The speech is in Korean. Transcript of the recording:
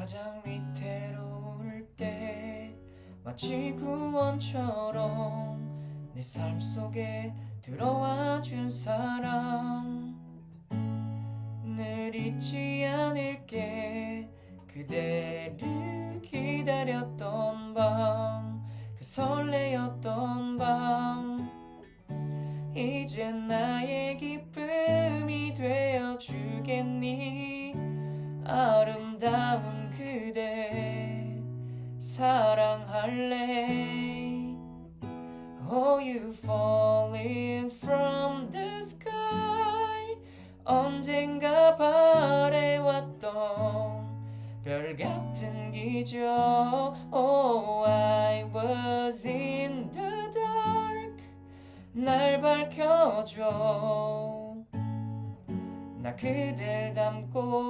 가장 위태로울 때 마치 구원처럼 내 삶 속에 들어와 준 사람. 늘 잊지 않을게 그대를 기다렸던 밤 그 설레였던 밤. 이제 나의 기쁨이 되어 주겠니? 아름다운 사랑할래 Oh you falling from the sky 언젠가 바래왔던 별 같은 기적 Oh I was in the dark 날 밝혀줘 나 그댈 싶어